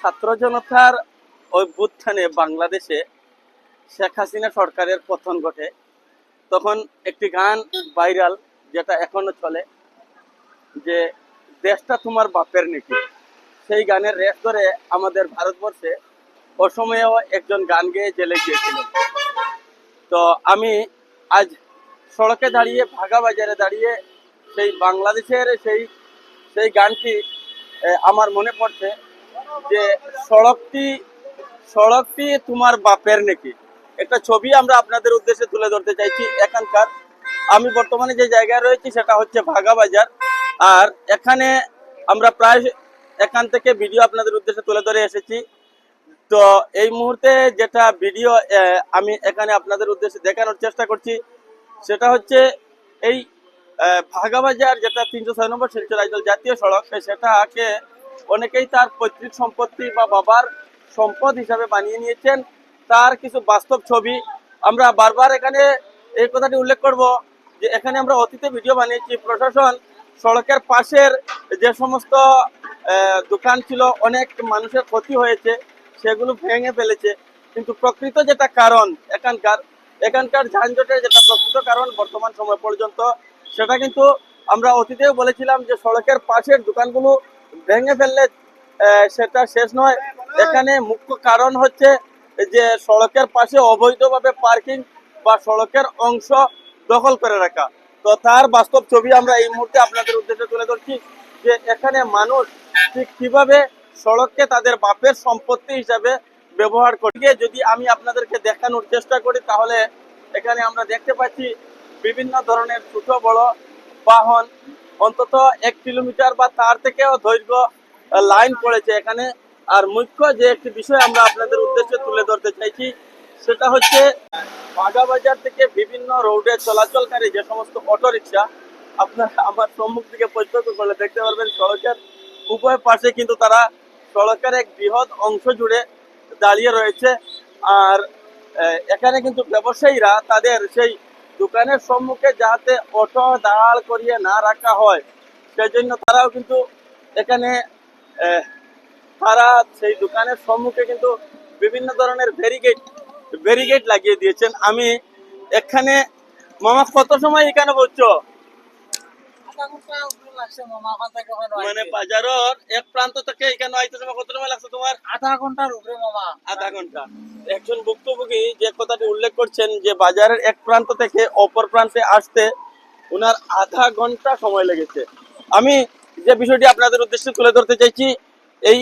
ছাত্র জনতার অভ্যুত্থানে বাংলাদেশে শেখ হাসিনা সরকারের পতন ঘটে। তখন একটি গান ভাইরাল যেটা এখনও চলে, যে দেশটা তোমার বাপের নাকি। সেই গানের রেস ধরে আমাদের ভারতবর্ষে অসময়েও একজন গান গেয়ে জেলে গিয়েছিলেন তো আমি আজ সড়কে দাঁড়িয়ে, ভাগা বাজারে দাঁড়িয়ে সেই বাংলাদেশের সেই সেই গানটি আমার মনে পড়ছে। যে সড়কটি সড়কটি তোমার বাপের নাকি? একটা ছবি আমরা আপনাদের উদ্দেশ্যে তুলে ধরতে চাইছি এখানকার। আমি বর্তমানে যে জায়গায় রয়েছি সেটা হচ্ছে ভাগা বাজার। আর এখানে আমরা প্রায় এখান থেকে ভিডিও আপনাদের উদ্দেশ্যে তুলে ধরে এসেছি। তো এই মুহূর্তে যেটা ভিডিও আমি এখানে আপনাদের উদ্দেশ্যে দেখানোর চেষ্টা করছি, সেটা হচ্ছে এই ভাগাবাজার যেটা তিনশো ছয় নম্বর শিলচর আইজল জাতীয় সড়ক সেটাকে অনেকেই তার পৈতৃক সম্পত্তি বা বাবার সম্পদ হিসাবে বানিয়ে নিয়েছেন। তার কিছু বাস্তব ছবি আমরা বারবার এখানে এই কথাটি উল্লেখ করব যে এখানে আমরা অতীতে ভিডিও বানিয়েছি। প্রশাসন সড়কের পাশের যে সমস্ত দোকান ছিল, অনেক মানুষের ক্ষতি হয়েছে, সেগুলো ভেঙে ফেলেছে। কিন্তু প্রকৃত যেটা কারণ এখানকার এখানকার যানজটের যেটা প্রকৃত কারণ বর্তমান সময় পর্যন্ত, সেটা কিন্তু আমরা অতীতেও বলেছিলাম যে সড়কের পাশের দোকানগুলো ভেঙে ফেললে সেটা শেষ নয়। এখানে মুখ্য কারণ হচ্ছে যে সড়কের পাশে অবৈধভাবে পার্কিং বা সড়কের অংশ দখল করে রাখা। তো তার বাস্তব ছবি আমরা এই মুহূর্তে আপনাদের উদ্দেশ্যে তুলে ধরছি যে এখানে মানুষ ঠিক কীভাবে সড়ককে তাদের বাপের সম্পত্তি হিসাবে ব্যবহার করে। যদি আমি আপনাদেরকে দেখানোর চেষ্টা করি, তাহলে এখানে আমরা দেখতে পাচ্ছি বিভিন্ন ধরনের ছোট বড় বাহন অন্তত এক কিলোমিটার বা তার থেকেও দৈর্ঘ্য লাইন পড়েছে এখানে। আর মুখ্য যে একটি বিষয় আমরা আপনাদের উদ্দেশ্যে তুলে ধরতে চাইছি, সেটা হচ্ছে বাজার থেকে বিভিন্ন রোডে চলাচলকারী যে সমস্ত অটো রিক্সা আপনারা আমার সম্মুখ থেকে প্রত্যক্ষ করলে দেখতে পারবেন সড়কের উভয় পাশে কিন্তু তারা সড়কের এক বৃহৎ অংশ জুড়ে দাঁড়িয়ে রয়েছে। আর এখানে কিন্তু ব্যবসায়ীরা তাদের সেই দোকানের সম্মুখে যাতে অটো দাঁড় করিয়ে না রাখা হয় সেই জন্য তারাও কিন্তু এখানে তারা সেই দোকানের সম্মুখে কিন্তু বিভিন্ন ধরনের ব্যারিকেড ব্যারিকেড লাগিয়ে দিয়েছেন। আমি এখানে মামা কত সময় এখানে বলছো মানে বাজারের এক প্রান্ত থেকে এখানে আইতে সময় কত সময় লাগছে তোমার? আধা ঘণ্টার উপরে মামা। আধা ঘণ্টা। একজন ভুক্তভোগী যে কথাটি উল্লেখ করছেন যে বাজারের এক প্রান্ত থেকে অপর প্রান্তে আসতে ওনার আধা ঘণ্টা সময় লেগেছে। আমি যে বিষয়টি আপনাদের উদ্দেশ্যে তুলে ধরতে চাইছি, এই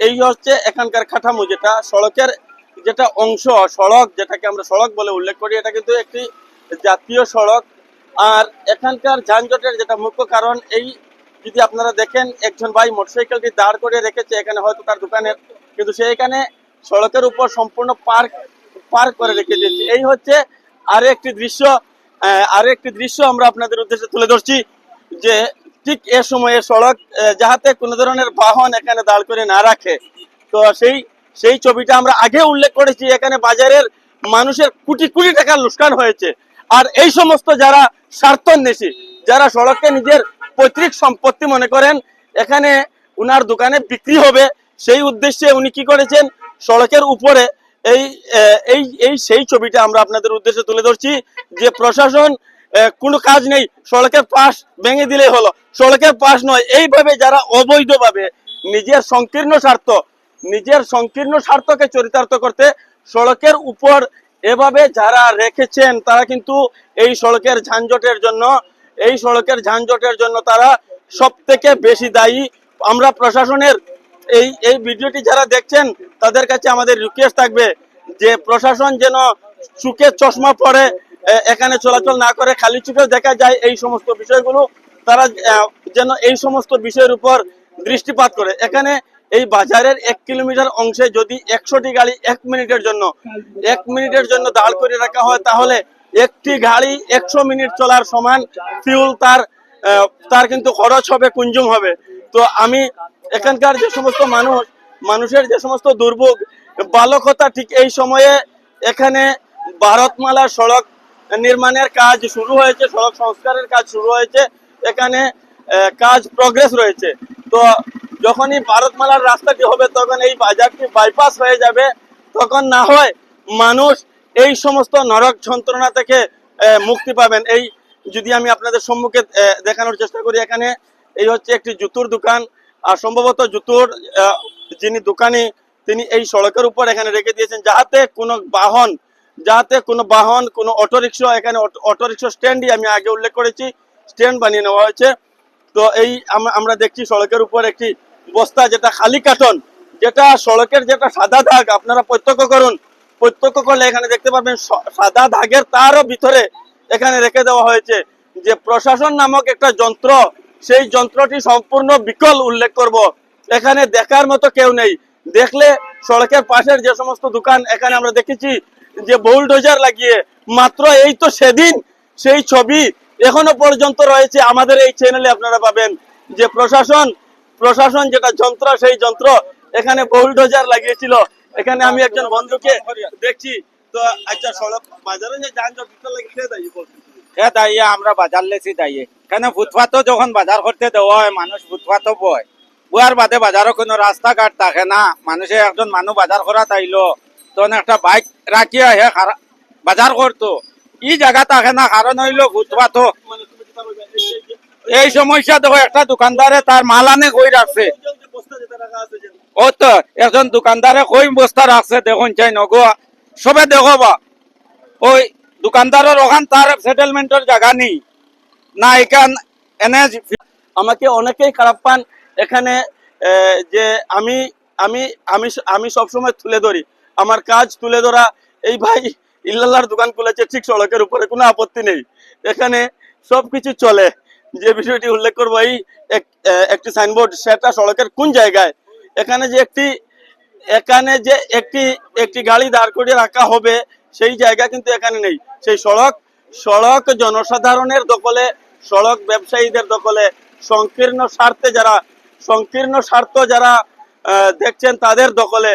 এই হচ্ছে এখানকার কাঠামো যেটা, সড়কের যেটা অংশ, সড়ক যেটাকে আমরা সড়ক বলে উল্লেখ করি, এটা কিন্তু একটি জাতীয় সড়ক। আর এখানকার যানজটের যেটা মুখ্য কারণ, এই যদি আপনারা দেখেন, একজন ভাই মোটরসাইকেলটি দাঁড় করে রেখেছে, এখানে হয়তো তার দোকানের, কিন্তু সে এখানে সড়কের উপর সম্পূর্ণ পার্ক পার্ক করে রেখে দিয়েছে। এই হচ্ছে আরও একটি দৃশ্য আরও একটি দৃশ্য আমরা আপনাদের উদ্দেশ্যে তুলে ধরছি যে ঠিক এ সময়ে সড়ক যাহাতে কোনো ধরনের বাহন এখানে দাঁড় করে না রাখে। তো সেই সেই ছবিটা আমরা আগে উল্লেখ করেছি, এখানে বাজারের মানুষের কোটি কোটি টাকার লোকসান হয়েছে। আর এই সমস্ত যারা স্বার্থন্বেষী, যারা সড়ককে নিজের পৈতৃক সম্পত্তি মনে করেন, এখানে উনার দোকানে বিক্রি হবে, সেই উদ্দেশ্যে উনি কি করেছেন সড়কের উপরে এই এই এই সেই ছবিটা আমরা আপনাদের উদ্দেশ্যে তুলে ধরছি যে প্রশাসন কোনো কাজ নেই, সড়কের পাশ ভেঙে দিলেই হলো। সড়কের পাশ নয়, এইভাবে যারা অবৈধভাবে নিজের সংকীর্ণ স্বার্থ, নিজের সংকীর্ণ স্বার্থকে চরিতার্থ করতে সড়কের উপর এভাবে যারা রেখেছেন, তারা কিন্তু এই সড়কের যানজটের জন্য, এই সড়কের যানজটের জন্য তারা সব থেকে বেশি দায়ী। আমরা প্রশাসনের এই এই ভিডিওটি যারা দেখছেন, তাদের কাছে আমাদের রিকোয়েস্ট থাকবে যে প্রশাসন যেন চুকে চশমা পরে এখানে চলাচল না করে, খালি চোখে দেখা যায় এই সমস্ত বিষয়গুলো, তারা যেন এই সমস্ত বিষয়ের উপর দৃষ্টিপাত করে। এখানে এই বাজারের এক কিলোমিটার অংশে যদি একশোটি গাড়ি এক মিনিটের জন্য, এক মিনিটের জন্য দাঁড় করে রাখা হয়, তাহলে একটি গাড়ি একশো মিনিট চলার সমান ফিউল তার তার কিন্তু খরচ হবে, কুঞ্জুম হবে। তো আমি এখানকার যে সমস্ত মানুষ, মানুষের যে সমস্ত দুর্ভোগ বালকতা ঠিক এই সময়ে এখানে ভারতমালা সড়ক নির্মাণের কাজ শুরু হয়েছে, সড়ক সংস্কারের কাজ শুরু হয়েছে, এখানে কাজ প্রগ্রেস রয়েছে। তো যখনই ভারতমালার রাস্তাটি হবে, তখন এই বাজারটি বাইপাস হয়ে যাবে। তখন না হয় মানুষ এই সমস্ত নরক যন্ত্রণা থেকে মুক্তি পাবেন। এই যদি আমি আপনাদের সম্মুখে দেখানোর চেষ্টা করি, এখানে এই হচ্ছে একটি জুতোর দোকান। আর সম্ভবত জুতোর যিনি দোকানি, তিনি এই সড়কের উপর এখানে রেখে দিয়েছেন যাহাতে কোনো বাহন যাতে কোনো বাহন, কোনো অটোরিক্সা এখানে অটোরিক্সা স্ট্যান্ডই আমি আগে উল্লেখ করেছি, স্ট্যান্ড বানিয়ে নেওয়া হয়েছে। তো এই আমরা দেখছি সড়কের উপর একটি বস্তা যেটা খালি কাটন যেটা সড়কের যেটা সাদা দাগ, আপনারা প্রত্যক্ষ করুন, প্রত্যক্ষ করলে এখানে দেখতে পাবেন সাদা দাগের তারও ভিতরে এখানে রেখে দেওয়া হয়েছে যে প্রশাসন নামক একটা যন্ত্র সেই যন্ত্রটি সম্পূর্ণ বিকল উল্লেখ করব। এখানে দেখার মতো কেউ নেই। দেখলে সড়কের পাশের যে সমস্ত দোকান, এখানে আমরা দেখেছি যে বুলডোজার লাগিয়ে মাত্র এই তো সেদিন সেই ছবি এখনও পর্যন্ত রয়েছে আমাদের এই চ্যানেলে আপনারা পাবেন। যে প্রশাসন প্রশাসন যেটা যন্ত্র, সেই যন্ত্র এখানে বুলডোজার লাগিয়েছিল। এখানে আমি একজন বন্ধুকে দেখছি। তো আচ্ছা সড়ক বাজারে যে যানজট, এটা লাগে খেয়ে দেয় এ দাইয়ে আমরা বাজার লেছি দাইয়ে কেন ফুটপাতও যখন বাজার করতে দেওয়া হয়, মানুষ ফুটপাতও বয়। বুয়ার বাদে বাজারও কোনো রাস্তাঘাট থাকে না। মানুষে একজন মানুষ বাজার করা তাইলো। তখন একটা বাইক রাখি আহে বাজার করতো ই জায়গা থাকে না কারণ হইল ফুটপাতও এই সমস্যা দেখো, একটা দোকানদারে তার মাল আনে কই রাখছে ও তো একজন দোকানদারে কই বস্তা রাখছে দেখুন চাই নগো সবে দেখো বা ওই দোকানদারের ওখান তার সেটেলমেন্টের জায়গা নেই। না এখান এনে আমাকে অনেকেই খারাপ পান এখানে যে আমি আমি আমি আমি সবসময় তুলে ধরি। আমার কাজ তুলে ধরা, এই ভাই ইল্লাল্লাহর দোকান খুলেছে, ঠিক সড়কের উপরে, কোনো আপত্তি নেই। এখানে সবকিছু চলে। যে বিষয়টি উল্লেখ করব, এই একটি সাইনবোর্ড সেটা সড়কের কোন জায়গায়? এখানে যে একটি, এখানে যে একটি একটি গাড়ি দাঁড় করিয়ে রাখা হবে, সেই জায়গা কিন্তু এখানে নেই। সেই সড়ক সড়ক জনসাধারণের দখলে, সড়ক ব্যবসায়ীদের দখলে, সংকীর্ণ স্বার্থে যারা, সংকীর্ণ স্বার্থ যারা দেখছেন তাদের দখলে।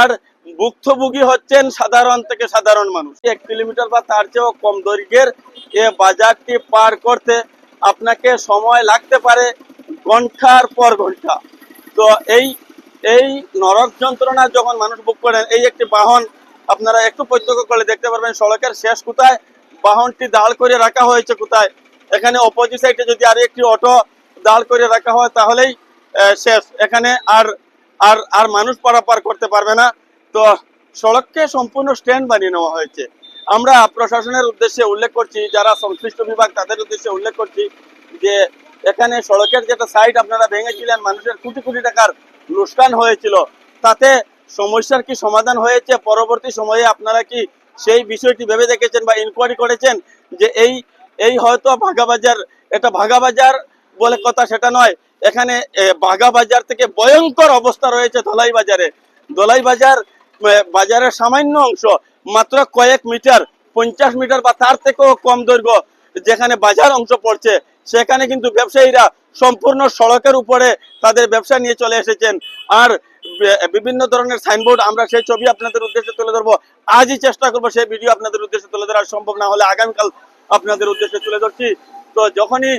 আর ভুক্তভোগী হচ্ছেন সাধারণ থেকে সাধারণ মানুষ। এক কিলোমিটার বা তার চেয়েও কম দৈর্ঘ্যের এ বাজারটি পার করতে আপনাকে সময় লাগতে পারে ঘণ্টার পর ঘণ্টা। তো এই এই নরক যন্ত্রণা যখন মানুষ বুক করেন, এই একটি বাহন আপনারা একটু প্রত্যক্ষ করলে দেখতে পারবেন, সড়কের শেষ কোথায়? বাহনটি দাঁড় করে রাখা হয়েছে কোথায়? এখানে অপোজিট সাইডে যদি আরও একটি অটো দাঁড় করে রাখা হয় তাহলেই শেষ। এখানে আর আর আর মানুষ পারাপার করতে পারবে না। তো সড়ককে সম্পূর্ণ স্ট্যান্ড বানিয়ে নেওয়া হয়েছে। আমরা প্রশাসনের উদ্দেশ্যে উল্লেখ করছি, যারা সংশ্লিষ্ট বিভাগ, তাদের উদ্দেশ্যে উল্লেখ করছি যে, এখানে সড়কের যেটা সাইড আপনারা ভেঙেছিলেন, মানুষের কোটি কোটি টাকার লোকসান হয়েছিল। তাতে সমস্যার কি সমাধান হয়েছে? পরবর্তী সময়ে আপনারা কি সেই বিষয়টি ভেবে দেখেছেন বা ইনকোয়ারি করেছেন যে এই এই হয়তো ভাগাবাজার, এটা ভাগাবাজার বলে কথা সেটা নয়। এখানে বাগাবাজার থেকে ভয়ঙ্কর অবস্থা রয়েছে ধলাই বাজারে। ধলাই বাজার বাজারের সামান্য অংশ মাত্র কয়েক মিটার, পঞ্চাশ মিটার বা তার থেকেও কম দৈর্ঘ্য যেখানে বাজার অংশ পড়ছে, সেখানে কিন্তু ব্যবসায়ীরা সম্পূর্ণ সড়কের উপরে তাদের ব্যবসা নিয়ে চলে এসেছেন। আর বিভিন্ন ধরনের সাইনবোর্ড আমরা সেই ছবি আপনাদের উদ্দেশ্যে তুলে ধরবো। আজই চেষ্টা করব সেই ভিডিও আপনাদের উদ্দেশ্যে তুলে ধরা সম্ভব না হলে আগামীকাল আপনাদের উদ্দেশ্যে তুলে ধরছি। তো যখনই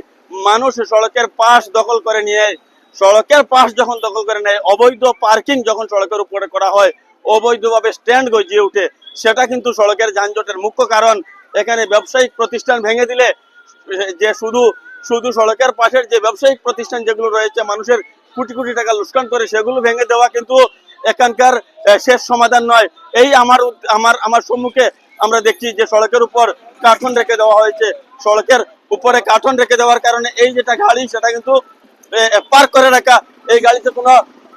মানুষ সড়কের পাশ দখল করে নিয়ে, সড়কের পাশ যখন দখল করে নেয়, অবৈধ পার্কিং যখন সড়কের উপরে করা হয়, অবৈধভাবে স্ট্যান্ড গজিয়ে উঠে সেটা কিন্তু সড়কের যানজটের মুখ্য কারণ। এখানে ব্যবসায়িক প্রতিষ্ঠান ভেঙে দিলে, যে শুধু শুধু সড়কের পাশের যে ব্যবসায়িক প্রতিষ্ঠান যেগুলো রয়েছে মানুষের কোটি কোটি টাকা লুটকান করে সেগুলো ভেঙে দেওয়া কিন্তু এখানকার শেষ সমাধান নয়। এই আমার আমার আমার সম্মুখে আমরা দেখছি যে সড়কের উপর কার্টন রেখে দেওয়া হয়েছে। সড়কের উপরে কার্টন রেখে দেওয়ার কারণে এই যেটা গাড়ি, সেটা কিন্তু পার্ক করে রাখা। এই গাড়িতে কোনো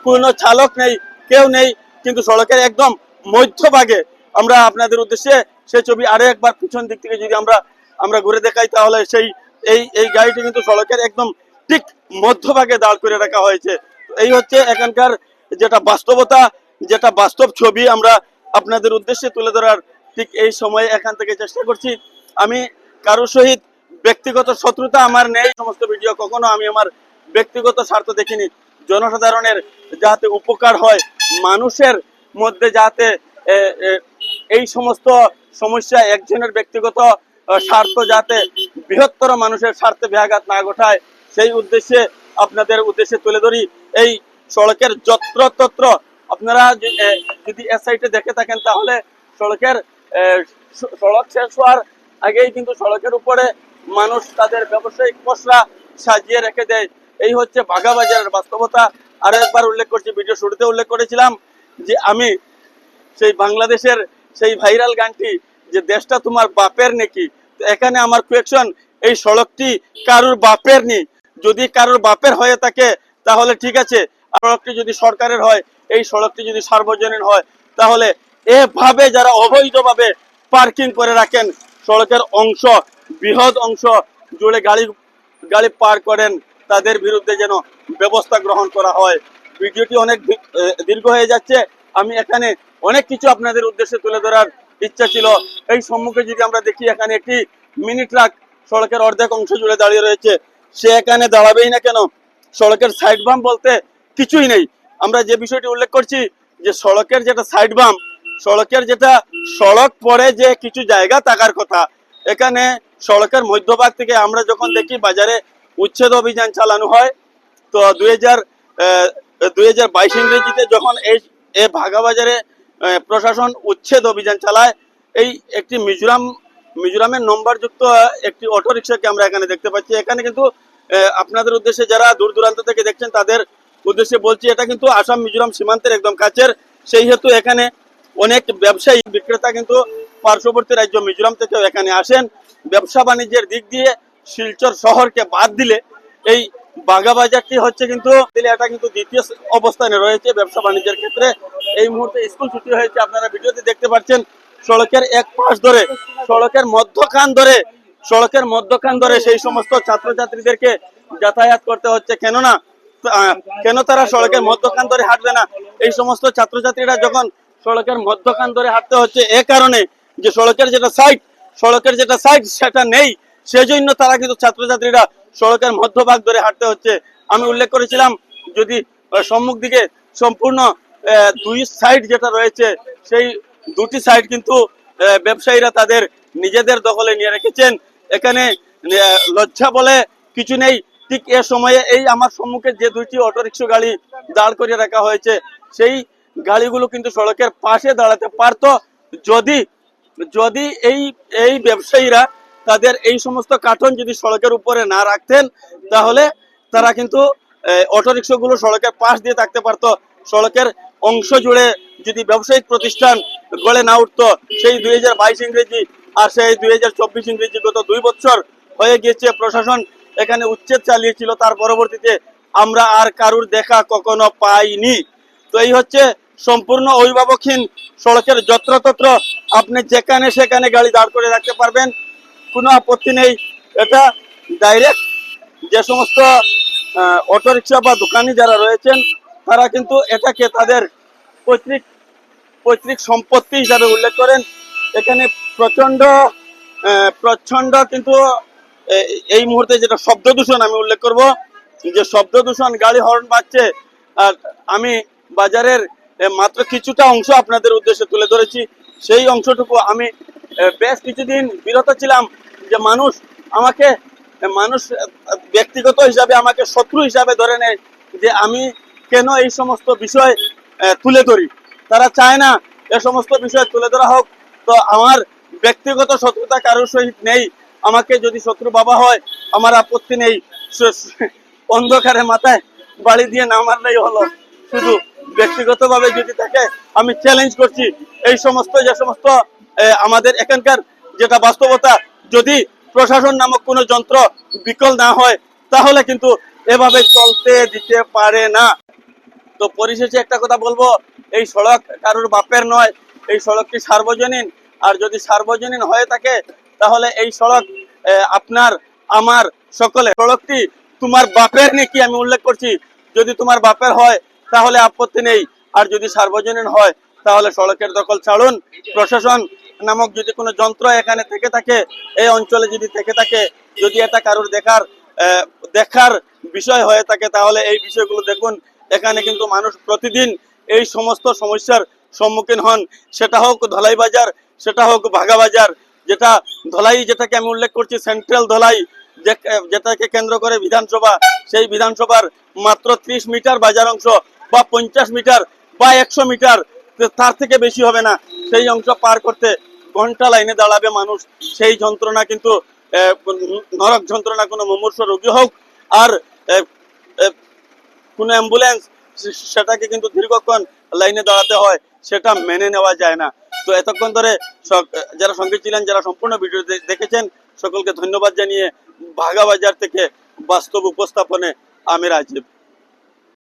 কোনো চালক নেই, কেউ নেই। কিন্তু সড়কের একদম মধ্যভাগে আমরা আপনাদের উদ্দেশ্যে সেই ছবি আরও একবার পিছন দিক থেকে যদি আমরা আমরা ঘুরে দেখাই, তাহলে সেই, এই এই গাড়িটি কিন্তু সড়কের একদম ঠিক মধ্যভাগে দাঁড় করে রাখা হয়েছে। এই হচ্ছে এখানকার যেটা বাস্তবতা, যেটা বাস্তব ছবি আমরা আপনাদের উদ্দেশ্যে তুলে ধরার ঠিক এই সময়ে এখান থেকে চেষ্টা করছি। আমি কারোর সহিত ব্যক্তিগত শত্রুতা আমার নেই, সমস্ত ভিডিও কখনো আমি আমার ব্যক্তিগত স্বার্থ দেখিনি। জনসাধারণের যাতে উপকার হয়, মানুষের মধ্যে যাতে এই সমস্ত সমস্যা একজনের ব্যক্তিগত স্বার্থ যাতে বৃহত্তর মানুষের স্বার্থে ব্যাঘাত না ঘটায় সেই উদ্দেশ্যে আপনাদের উদ্দেশ্যে তুলে ধরি, এই সড়কের যত্রতত্র। আপনারা যদি এ সাইডে দেখে থাকেন, তাহলে সড়কের সড়ক শেষ হওয়ার আগেই কিন্তু সড়কের উপরে মানুষ তাদের ব্যবসায়িক পসরা সাজিয়ে রেখে দেয়। এই হচ্ছে বাঘাবাজারের বাস্তবতা। আরও একবার উল্লেখ করছি, ভিডিও শুরুতে উল্লেখ করেছিলাম যে আমি সেই বাংলাদেশের সেই ভাইরাল গানটি, যে দেশটা তোমার বাপের নাকি এখানে আমার কোয়েকশন এই সড়কটি কারুর বাপের নেই? যদি কারোর বাপের হয়ে থাকে, তাহলে ঠিক আছে। সড়কটি যদি সরকারের হয়, এই সড়কটি যদি সার্বজনীন হয়, তাহলে এভাবে যারা অবৈধভাবে পার্কিং করে রাখেন, সড়কের অংশ, বৃহৎ অংশ জুড়ে গাড়ি গাড়ি পার করেন, তাদের বিরুদ্ধে যেন ব্যবস্থা গ্রহণ করা হয়। ভিডিওটি অনেক দীর্ঘ হয়ে যাচ্ছে। আমি এখানে অনেক কিছু আপনাদের উদ্দেশ্যে তুলে ধরার ইচ্ছা ছিল। এই সম্মুখে যদি আমরা দেখি, এখানে একটি মিনি ট্রাক সড়কের অর্ধেক অংশ জুড়ে দাঁড়িয়ে রয়েছে। সে এখানে দাঁড়াবেই না কেন? সড়কের সাইড বাম বলতে কিছুই নেই। আমরা যে বিষয়টি উল্লেখ করছি যে সড়কের যেটা সাইড বাম সড়কের যেটা সড়ক পরে যে কিছু জায়গা থাকার কথা এখানে সড়কের মধ্যভাগ থেকে আমরা যখন দেখি বাজারে উচ্ছেদ অভিযান চালানো হয় তো দুই হাজার দুই হাজার বাইশ ইংরেজিতে যখন এই এ ভাগাবাজারে আহ, প্রশাসন উচ্ছেদ অভিযান চালায় এই একটি মিজোরাম মিজোরামের নম্বরযুক্ত একটি অটো রিক্সাকে আমরা এখানে দেখতে পাচ্ছি। এখানে কিন্তু আপনাদের উদ্দেশ্যে যারা দূর দূরান্ত থেকে দেখছেন, তাদের উদ্দেশ্যে বলছি, এটা কিন্তু আসাম মিজোরাম সীমান্তের একদম কাছের। সেই হেতু এখানে অনেক ব্যবসায়ী বিক্রেতা কিন্তু পার্শ্ববর্তী রাজ্য মিজোরাম থেকেও এখানে আসেন। ব্যবসা বাণিজ্যের দিক দিয়ে শিলচর শহরকে বাদ দিলে এই বাগাবাজারটি হচ্ছে কিন্তু এটা কিন্তু দ্বিতীয় অবস্থানে রয়েছে ব্যবসা বাণিজ্যের ক্ষেত্রে। এই মুহূর্তে স্কুল ছুটি হয়েছে, আপনারা ভিডিওতে দেখতে পাচ্ছেন। সড়কের এক পাশ ধরে, সড়কের মধ্যখান ধরে, সড়কের মধ্যখান ধরে সেই সমস্ত ছাত্রছাত্রীদেরকে যাতায়াত করতে হচ্ছে। কেননা কেন তারা সড়কের মধ্যখান ধরে হাঁটবে না? এই সমস্ত ছাত্রছাত্রীরা যখন সড়কের মধ্যখান ধরে হাঁটতে হচ্ছে, এ কারণে যে সড়কের যেটা সাইড সড়কের যেটা সাইড সেটা নেই, সেজন্য তারা কিন্তু ছাত্রছাত্রীরা সড়কের মধ্যভাগ ধরে হাঁটতে হচ্ছে। আমি উল্লেখ করেছিলাম, যদি সম্মুখ দিকে সম্পূর্ণ দুই সাইড যেটা রয়েছে, সেই দুটি সাইড কিন্তু ব্যবসায়ীরা তাদের নিজেদের দখলে নিয়ে রেখেছেন। এখানে লজ্জা বলে কিছু নেই। ঠিক এ সময়ে এই আমার সম্মুখে যে দুইটি অটোরিক্সা গাড়ি দাঁড় করিয়ে রাখা হয়েছে, সেই গাড়িগুলো কিন্তু সড়কের পাশে দাঁড়াতে পারতো। যদি যদি এই এই ব্যবসায়ীরা তাদের এই সমস্ত কার্টন যদি সড়কের উপরে না রাখতেন, তাহলে তারা কিন্তু অটোরিক্সা গুলো সড়কের পাশ দিয়ে থাকতে পারতো। সড়কের অংশ জুড়ে যদি ব্যবসায়িক প্রতিষ্ঠান গড়ে না উঠতো, সেই দুই হাজার বাইশ ইংরেজি আর সেই দুই হাজার চব্বিশ ইংরেজি গত দুই বছর হয়ে গিয়েছে। প্রশাসন এখানে উচ্ছেদ চালিয়েছিল। তার পরবর্তীতে আমরা আর কারুর দেখা কখনো পাইনি। তো এই হচ্ছে সম্পূর্ণ অভিভাবকহীন সড়কের যত্রতত্র। আপনি যেখানে সেখানে গাড়ি দাঁড় করে রাখতে পারবেন, কোনো আপত্তি নেই। এটা ডাইরেক্ট যে সমস্ত অটোরিকশা বা দোকানি যারা রয়েছেন তারা কিন্তু এটাকে তাদের পৈতৃক পৈতৃক সম্পত্তি হিসাবে উল্লেখ করেন। এখানে প্রচণ্ড আহ, প্রচণ্ড কিন্তু এই মুহূর্তে যেটা শব্দ দূষণ আমি উল্লেখ করব যে শব্দ দূষণ গাড়ি হর্ন বাজছে। আর আমি বাজারের মাত্র কিছুটা অংশ আপনাদের উদ্দেশ্যে তুলে ধরেছি। সেই অংশটুকু আমি বেশ কিছুদিন বিরত ছিলাম যে মানুষ আমাকে মানুষ ব্যক্তিগত হিসাবে আমাকে শত্রু হিসাবে ধরে নেয় যে আমি কেন এই সমস্ত বিষয় তুলে ধরি? তারা চায় না এ সমস্ত বিষয় তুলে ধরা হোক। তো আমার ব্যক্তিগত শত্রুতা কারোর সহিত নেই। আমাকে যদি শত্রু বাবা হয়, আমার আপত্তি নেই। অন্ধকারে মাথায় বাড়ি দিয়ে না মারলেই হলো। শুধু ব্যক্তিগতভাবে যদি থাকে, আমি চ্যালেঞ্জ করছি এই সমস্ত, যে সমস্ত আমাদের এখানকার যেটা বাস্তবতা, যদি প্রশাসন নামক কোনো যন্ত্র বিকল না হয়, তাহলে কিন্তু এভাবে চলতে দিতে পারে না। তো পরিশেষে একটা কথা বলব, এই সড়ক কারোর বাপের নয়, এই সড়কটি সার্বজনীন। আর যদি সার্বজনীন হয়ে থাকে, তাহলে এই সড়ক আপনার, আমার সকলে সড়কটি তোমার বাপের নাকি, আমি উল্লেখ করছি। যদি তোমার বাপের হয়, তাহলে আপত্তি নেই। আর যদি সার্বজনীন হয়, তাহলে সড়কের দখল ছাড়ুন। প্রশাসন নামক যদি কোনো যন্ত্র এখানে থেকে থাকে, এই অঞ্চলে যদি থেকে থাকে, যদি এটা কারোর দেখার দেখার বিষয় হয়ে থাকে, তাহলে এই বিষয়গুলো দেখুন। এখানে কিন্তু মানুষ প্রতিদিন এই সমস্ত সমস্যার সম্মুখীন হন। সেটা হোক ধলাই বাজার, সেটা হোক ভাগা বাজার, যেটা ধলাই যেটাকে আমি উল্লেখ করছি সেন্ট্রাল ধলাই যেটাকে কেন্দ্র করে বিধানসভা, সেই বিধানসভার মাত্র ত্রিশ মিটার বাজার অংশ বা পঞ্চাশ মিটার বা একশো মিটার, তার থেকে বেশি হবে না। সেই অংশ পার করতে ঘণ্টা লাইনে দাঁড়াবে মানুষ। সেই যন্ত্রণা কিন্তু নরক যন্ত্রণা, কোনো মুমূর্ষ রোগী হোক। আর কোনো অ্যাম্বুলেন্স সেটাকে কিন্তু দীর্ঘক্ষণ লাইনে দাঁড়াতে হয়, সেটা মেনে নেওয়া যায় না। তো এতক্ষণ ধরে যারা সঙ্গে ছিলেন, যারা সম্পূর্ণ ভিডিও দেখেছেন, সকলকে ধন্যবাদ জানিয়ে ভাগাবাজার থেকে বাস্তব উপস্থাপনে আমি রাজীব